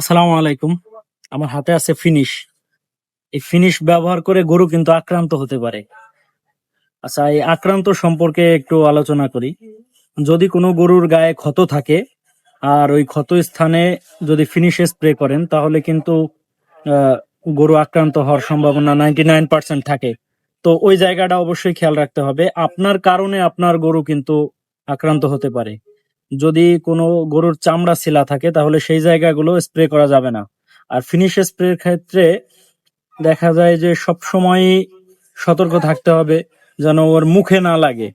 আসসালামু আলাইকুম। আমার হাতে আছে ফিনিশ। এই ফিনিশ ব্যবহার করে গরু কিন্তু আক্রান্ত হতে পারে। আচ্ছা এই আক্রান্ত সম্পর্কে একটু আলোচনা করি। যদি কোনো গরুর গায়ে ক্ষত থাকে আর ওই ক্ষত স্থানে যদি ফিনিশ স্প্রে করেন, তাহলে কিন্তু গরু আক্রান্ত হওয়ার সম্ভাবনা নাইনটি নাইন পার্সেন্ট থাকে। তো ওই জায়গাটা অবশ্যই খেয়াল রাখতে হবে। আপনার কারণে আপনার গরু কিন্তু আক্রান্ত হতে পারে। যদি কোনো গরুর চামড়া ছিলা থাকে, তাহলে সেই জায়গাগুলো স্প্রে করা যাবে না। আর ফিনিশ স্প্রের ক্ষেত্রে দেখা যায় যে সব সময় সতর্ক থাকতে হবে, যেন ওর মুখে না লাগে।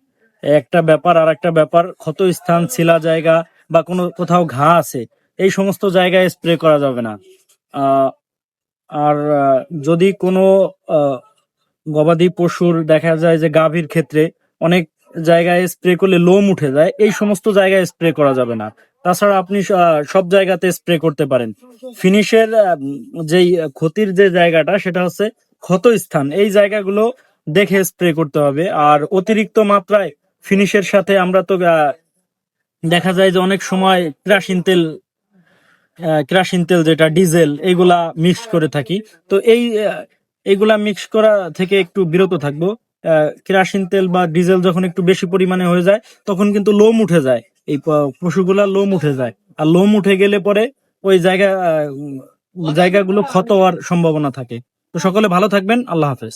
একটা ব্যাপার আর একটা ব্যাপার, ক্ষত স্থান ছিলা জায়গা বা কোনো কোথাও ঘা আছে, এই সমস্ত জায়গায় স্প্রে করা যাবে না। আর যদি কোনো গবাদি পশুর দেখা যায় যে গাভীর ক্ষেত্রে অনেক জায়গায় স্প্রে করলে লোম উঠে যায় এই সমস্ত জায়গায় স্প্রে করা যাবে না। তাছাড়া আপনি সব জায়গাতে স্প্রে করতে পারেন। ফিনিশের যেই ক্ষতির যে জায়গাটা সেটা হচ্ছে ক্ষত স্থান এই জায়গাগুলো দেখে স্প্রে করতে হবে। আর অতিরিক্ত মাত্রায় ফিনিশের সাথে আমরা তো দেখা যায় যে অনেক সময় কেরাসিন তেল আহ, কেরাসিন তেল যেটা ডিজেল এইগুলা মিক্স করে থাকি। তো এই আহ, এইগুলা মিক্স করা থেকে একটু বিরত থাকব। কেরাসিন তেল বা ডিজেল যখন একটু বেশি পরিমাণে হয়ে যায়, তখন কিন্তু লোম উঠে যায়। এই পশুগুলা লোম উঠে যায়। আর লোম উঠে গেলে পরে ওই জায়গা জায়গাগুলো ক্ষত হওয়ার সম্ভাবনা থাকে। তো সকলে ভালো থাকবেন। আল্লাহ হাফেজ।